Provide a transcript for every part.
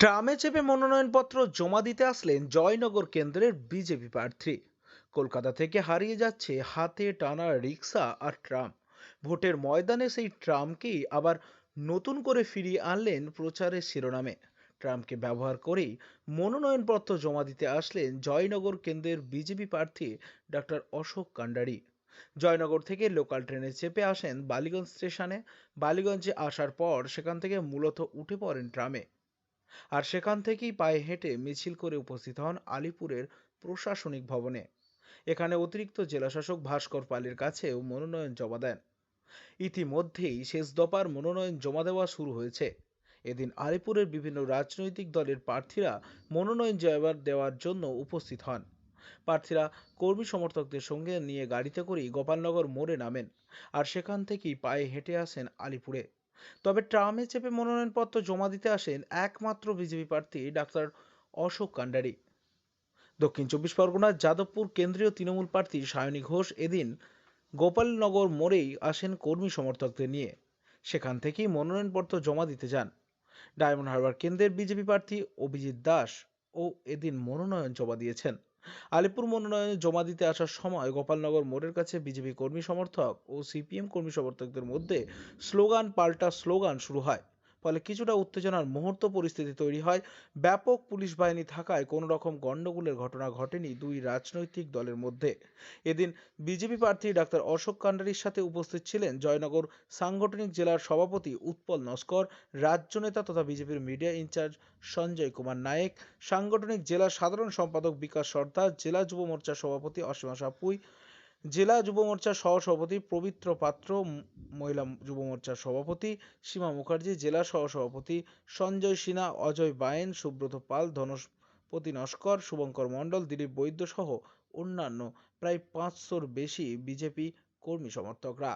ট্রামে চেপে মনোনয়নপত্র জমা দিতে আসলেন জয়নগর কেন্দ্রের বিজেপি প্রার্থী। কলকাতা থেকে হারিয়ে যাচ্ছে হাতে টানা রিক্সা আর ট্রাম। ভোটের ময়দানে সেই ট্রামকেই আবার নতুন করে ফিরিয়ে আনলেন প্রচারের শিরোনামে। ট্রামকে ব্যবহার করেই মনোনয়নপত্র জমা দিতে আসলেন জয়নগর কেন্দ্রের বিজেপি প্রার্থী ডক্টর অশোক কান্ডারি। জয়নগর থেকে লোকাল ট্রেনে চেপে আসেন বালিগঞ্জ স্টেশনে। বালিগঞ্জে আসার পর সেখান থেকে মূলত উঠে পড়েন ট্রামে। আর সেখান থেকেই পায়ে হেঁটে মিছিল করে উপস্থিত হন আলিপুরের প্রশাসনিক ভবনে। এখানে অতিরিক্ত জেলাশাসক ভাস্কর পালের কাছেও মনোনয়ন জমা দেন। ইতিমধ্যেই শেষ দফার মনোনয়ন জমা দেওয়া শুরু হয়েছে। এদিন আলিপুরের বিভিন্ন রাজনৈতিক দলের প্রার্থীরা মনোনয়ন জয়বার দেওয়ার জন্য উপস্থিত হন। প্রার্থীরা কর্মী সমর্থকদের সঙ্গে নিয়ে গাড়িতে করেই গোপালনগর মোড়ে নামেন আর সেখান থেকেই পায়ে হেঁটে আসেন আলিপুরে। তবে ট্রামে চেপে মনোনয়নপত্র জমা দিতে আসেন একমাত্র বিজেপি প্রার্থী ডাক্তার অশোক কান্ডারি। দক্ষিণ চব্বিশ পরগনার যাদবপুর কেন্দ্রীয় তৃণমূল প্রার্থী সায়নী ঘোষ এদিন গোপালনগর মোড়েই আসেন কর্মী সমর্থকদের নিয়ে। সেখান থেকেই মনোনয়নপত্র জমা দিতে যান। ডায়মন্ড হারবার কেন্দ্রের বিজেপি প্রার্থী অভিজিৎ দাস ও এদিন মনোনয়ন জমা দিয়েছেন। আলিপুর মনোনয়নে জমা দিতে আসার সময় গোপালনগর মোড়ের কাছে বিজেপি কর্মী সমর্থক ও সিপিএম কর্মী সমর্থকদের মধ্যে স্লোগান পাল্টা স্লোগান শুরু হয়। ফলে কিছুটা উত্তেজনার মুহূর্ত পরিস্থিতি তৈরি হয়। ব্যাপক পুলিশ বাহিনী থাকায় কোনো রকম গণ্ডগোলের ঘটনা ঘটেনি দুই রাজনৈতিক দলের মধ্যে। এদিন বিজেপি প্রার্থী ডাক্তার অশোক কান্ডারির সাথে উপস্থিত ছিলেন জয়নগর সাংগঠনিক জেলার সভাপতি উৎপল নস্কর, রাজ্য নেতা তথা বিজেপির মিডিয়া ইনচার্জ সঞ্জয় কুমার নায়েক, সাংগঠনিক জেলা সাধারণ সম্পাদক বিকাশ সর্দার, জেলা যুব মোর্চার সভাপতি অসীমা সাপুই জেলা যুব মোর্চার সহসভাপতি পবিত্র পাত্র মহিলা যুব মোর্চার সভাপতি সীমা মুখার্জি, জেলা সহসভাপতি সঞ্জয় সিনহা, অজয় বায়েন সুব্রত পাল ধনপতি নস্কর, শুভঙ্কর মণ্ডল, দিলীপ বৈদ্য সহ অন্যান্য প্রায় পাঁচশোর বেশি বিজেপি কর্মী সমর্থকরা।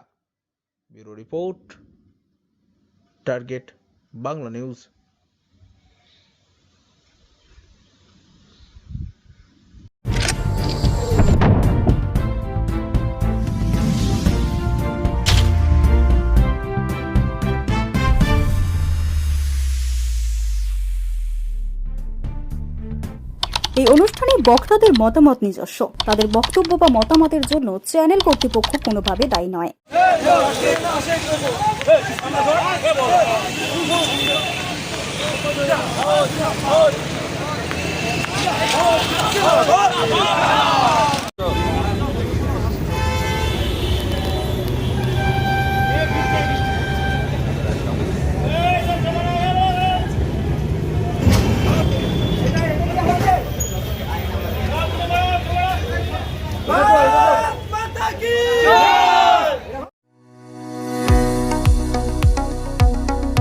Bureau report, target, Bangla news. এই অনুষ্ঠানে বক্তাদের মতামত নিজস্ব তাদের বক্তব্য বা মতামতের জন্য চ্যানেল কর্তৃপক্ষ কোনোভাবে দায়ী নয়